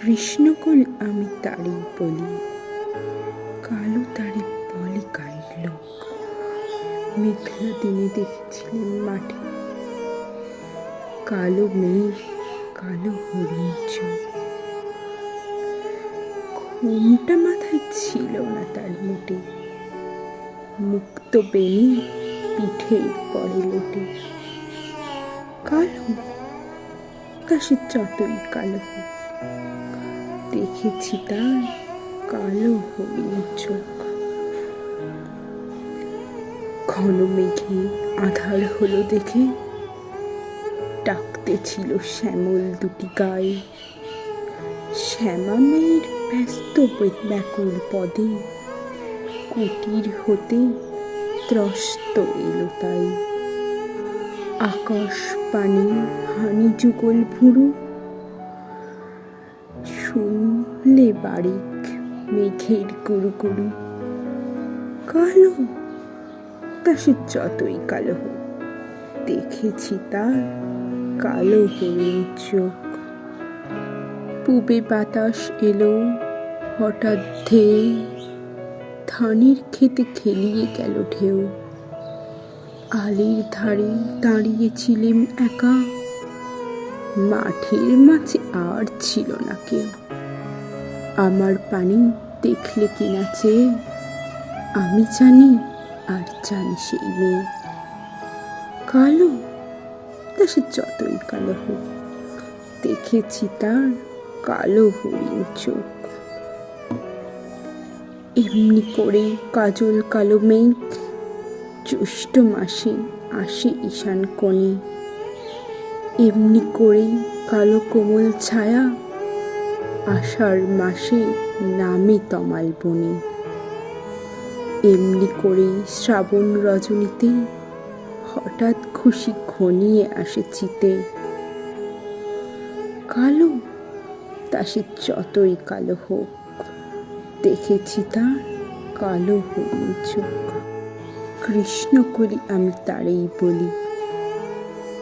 কৃষ্ণকুল আমি তারই বলি? কালো তারে বলে গায়ের লোক। মেঘলা দিনে দেখেছিলেন মাঠে। কালো মেঘ, কালো হরিণ ঘুমটা মাথায় ছিল না তার মোটে। মুক্ত বেনি পিঠে পরে লোটে। কালো, তা সে যতই কালো হোক। দেখেছি তার কালো হরিণ চোখ। ঘন মেঘে আধার হলো দেখে ডাকতে ছিল শ্যামল দুটি গায়ে। শ্যামা মেয়ের ব্যস্ত ব্যাকুল পদে কুটির হতে ত্রস্ত এলো তাই। আকাশ পানি হানি যুগল ভুরু শুনলে বারিক মেঘের গুরু গুরু কালো সে যতই কালো হোক, দেখেছি তার কালো হরিণ চোখ। পূবে বাতাস এলো, হঠাৎ ধেয়ে ধানের খেতে খেলিয়ে গেল ঢেউ। আলির ধারে দাঁড়িয়েছিলেম একা। মাঠের মাঝে আর ছিল না কেউ। আমার পানি দেখলে কিনা চেয়ে আমি জানি আর জানি সেই মেয়ে। কালো, তা সে যতই কালো হোক, দেখেছি তার কালো হরিণ চোখ। এমনি করে কাজল কালো মেঘ, জ্যৈষ্ঠ মাসে আসে ঈশান কোণে। এমনি করেই কালো কোমল ছায়া আষাঢ় মাসে নামে তমাল বনে। এমনি করে শ্রাবণ রজনীতে হঠাৎ খুশি ঘনিয়ে আসে চিতে। কালো, তা সে যতই কালো হোক, দেখেছি তার কালো হরিণ চোখ। কৃষ্ণ করি আমি তারেই বলি